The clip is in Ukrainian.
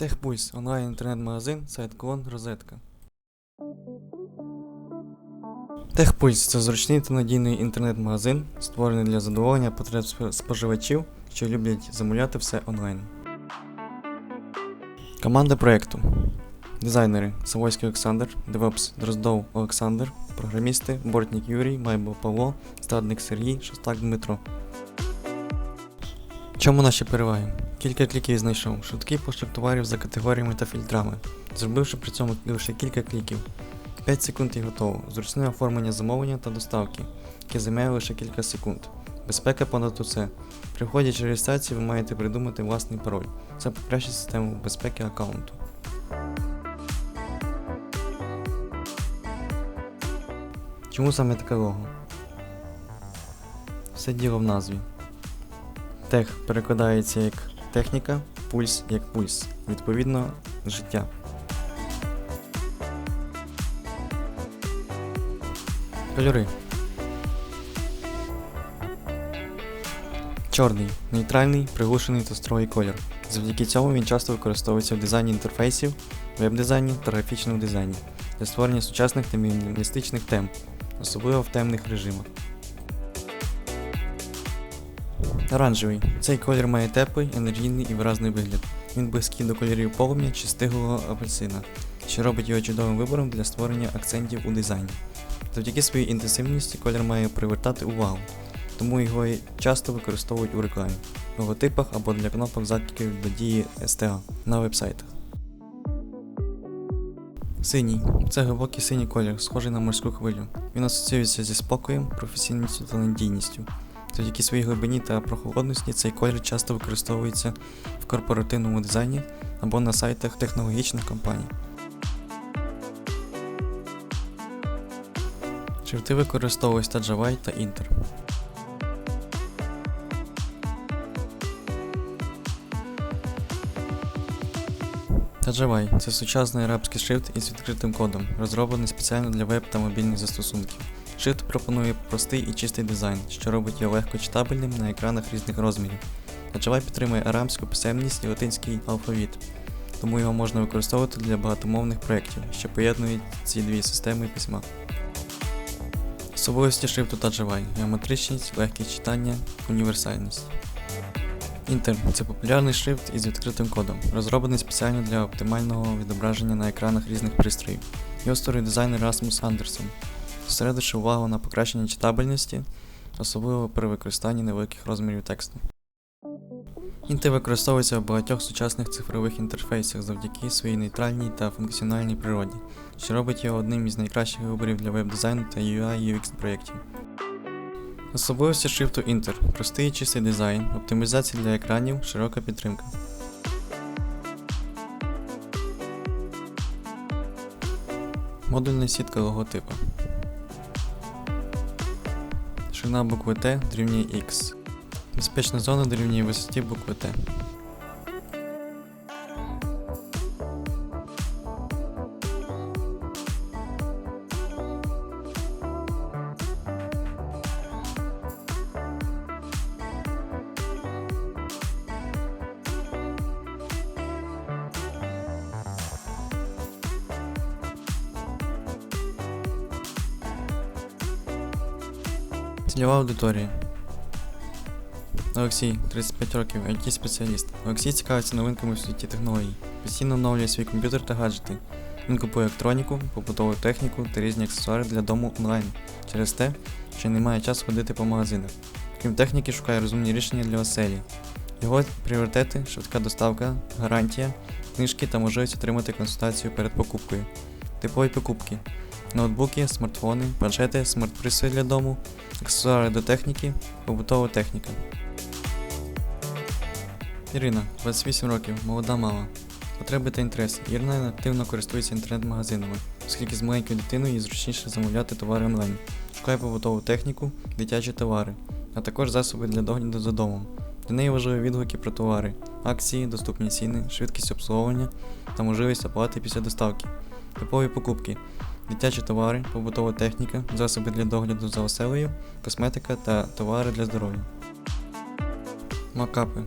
Техпульс онлайн інтернет-магазин, сайт клон, розетка. Техпульс це зручний та надійний інтернет-магазин, створений для задоволення потреб споживачів, що люблять замовляти все онлайн. Команда проєкту. Дизайнери Савойський Олександр, DevOps Дроздов Олександр, програмісти Бортник Юрій, Майбо Павло, Стадник Сергій, Шостак Дмитро. Чому наші переваги? Кілька кліків знайшов. Швидкий пошук товарів за категоріями та фільтрами, зробивши при цьому лише кілька кліків. 5 секунд і готово. Зручне оформлення замовлення та доставки, яке займає лише кілька секунд. Безпека понад усе. При вході чи реєстрації ви маєте придумати власний пароль. Це покращить систему безпеки аккаунту. Чому саме таке лого? Все діло в назві. Тех перекладається як техніка, пульс як пульс. Відповідно, життя. Кольори. Чорний нейтральний, приглушений та строгий колір. Завдяки цьому він часто використовується в дизайні інтерфейсів, веб-дизайні та графічному дизайні для створення сучасних та мінімалістичних тем, особливо в темних режимах. Оранжевий. Цей колір має теплий, енергійний і виразний вигляд. Він близький до кольорів полум'я чи стиглого апельсина, що робить його чудовим вибором для створення акцентів у дизайні. Завдяки своїй інтенсивності колір має привертати увагу, тому його часто використовують у рекламі, логотипах або для кнопок закликів до дії STA на вебсайтах. Синій це глибокий синій колір, схожий на морську хвилю. Він асоціюється зі спокоєм, професійністю та надійністю. Завдяки своїй глибині та прохолодності цей колір часто використовується в корпоративному дизайні або на сайтах технологічних компаній. Шрифти використовують та Java та Inter. Tajawai – це сучасний арабський шрифт із відкритим кодом, розроблений спеціально для веб та мобільних застосунків. Пропонує простий і чистий дизайн, що робить його легко читабельним на екранах різних розмірів. Tajawai підтримує арамську писемність і латинський алфавіт, тому його можна використовувати для багатомовних проєктів, що поєднують ці дві системи письма. Особливості шрифту Tajawai – геометричність, легкість читання, універсальність. Інтер це популярний шрифт із відкритим кодом, розроблений спеціально для оптимального відображення на екранах різних пристроїв. Його створює дизайнер Расмус Андерсон, зосередивши увагу на покращенні читабельності, особливо при використанні невеликих розмірів тексту. Інти використовується в багатьох сучасних цифрових інтерфейсах завдяки своїй нейтральній та функціональній природі, що робить його одним із найкращих виборів для веб-дизайну та UI UX проєктів. Особливості шрифту Inter – простий і чистий дизайн, оптимізація для екранів, широка підтримка. Модульна сітка логотипу. Ширина букви Т дорівнює X. Безпечна зона дорівнює висоті букви Т. Цільова аудиторія. Олексій, 35 років, it спеціаліст. Олексій цікавиться новинками в світі технологій. Постійно оновлює свій комп'ютер та гаджети. Він купує електроніку, побутову техніку та різні аксесуари для дому онлайн через те, що не має часу ходити по магазинах. Крім техніки, шукає розумні рішення для оселі. Його пріоритети швидка доставка, гарантія, книжки та можливість отримати консультацію перед покупкою. Типові покупки: ноутбуки, смартфони, планшети, смарт-пристрої для дому, аксесуари до техніки, побутова техніка. Ірина, 28 років, молода мама. Потреби та інтереси. Ірина активно користується інтернет-магазинами, оскільки з маленькою дитиною їй зручніше замовляти товари онлайн. Шукає побутову техніку, дитячі товари, а також засоби для догляду за домом. Для неї важливі відгуки про товари, акції, доступні ціни, швидкість обслуговування та можливість оплати після доставки. Типові покупки. Дитячі товари, побутова техніка, засоби для догляду за оселею, косметика та товари для здоров'я. Макапи.